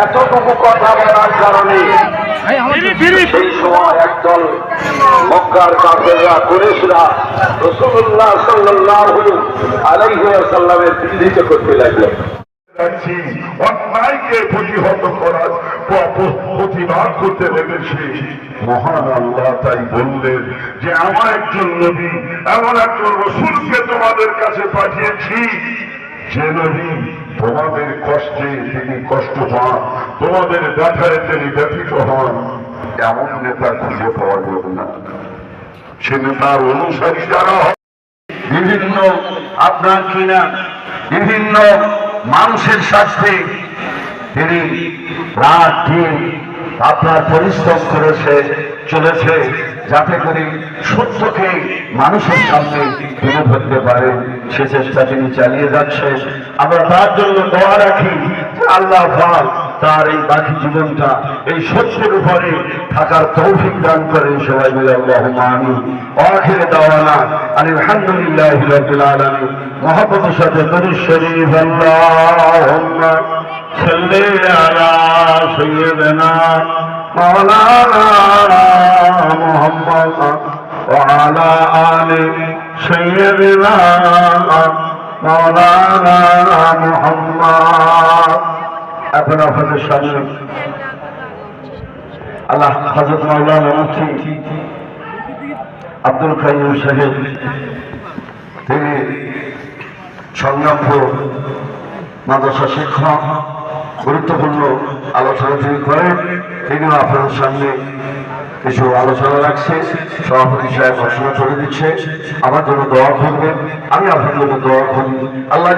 এতটুকু কথা বলার কারণে সেই সময় একদল মক্কার কাফেররা কুরেশরা রসুল্লাহ সাল্লাহ আলাইহি সাল্লামের বিরোধিতা করতে লাগল। যাচ্ছি। অন্যায়কে প্রতিহত করার প্রতিবাদ করতে লেগেছি মহান আল্লাহ তাই বললেন যে, আমার একজন নবী, এমন একজন রসুলকে তোমাদের কাছে পাঠিয়েছি যে নবী, তোমাদের কষ্টে তিনি কষ্ট পান, তোমাদের ব্যথায় তিনি ব্যথিত হন। এমন নেতা খুঁজে পাওয়া যাবে না। সে নেতার অনুসারী যারা বিভিন্ন আপনার কিনা, বিভিন্ন মানুষের স্বার্থে তিনি রাত দিন আপনার পরিশ্রম করেছে, চলেছে, যাতে করে সত্যকে মানুষের সামনে তুলে ধরতে পারে। সে চেষ্টা তিনি চালিয়ে যাচ্ছে আমরা তার জন্য দোয়া রাখি আল্লাহ তার এই বাকি জীবনটা, এই সত্যের উপরে থাকার তৌফিক দান করে সবাই মিলে আল্লাহ মানি আখির দাওয়ানা, আলহামদুলিল্লাহ রাব্বিল আলামিন। মহব্বতের সাথে দরুদ শরীফ, আল্লাহুম্মা সাল্লি আলা সাইয়্যিদিনা মাওলানা মুহাম্মদ ওয়া আলা আলি সাইয়্যিদিনা মাওলানা মুহাম্মদ। এখন আপনাদের সামনে আল্লাহ হজরত মাওলানা মুফতি আব্দুল কাইম সাহেব, তিনি সংগ্রামপুর মাদ্রাসা শিক্ষক, গুরুত্বপূর্ণ আলোচনা তিনি করেন, তিনিও আপনাদের সামনে কিছু আলোচনা রাখছে, সভাপতি সাহেব ঘোষণা করে দিচ্ছে। আমার জন্য দোয়া করবেন, আমি আপনার জন্য দোয়া করি। আল্লাহ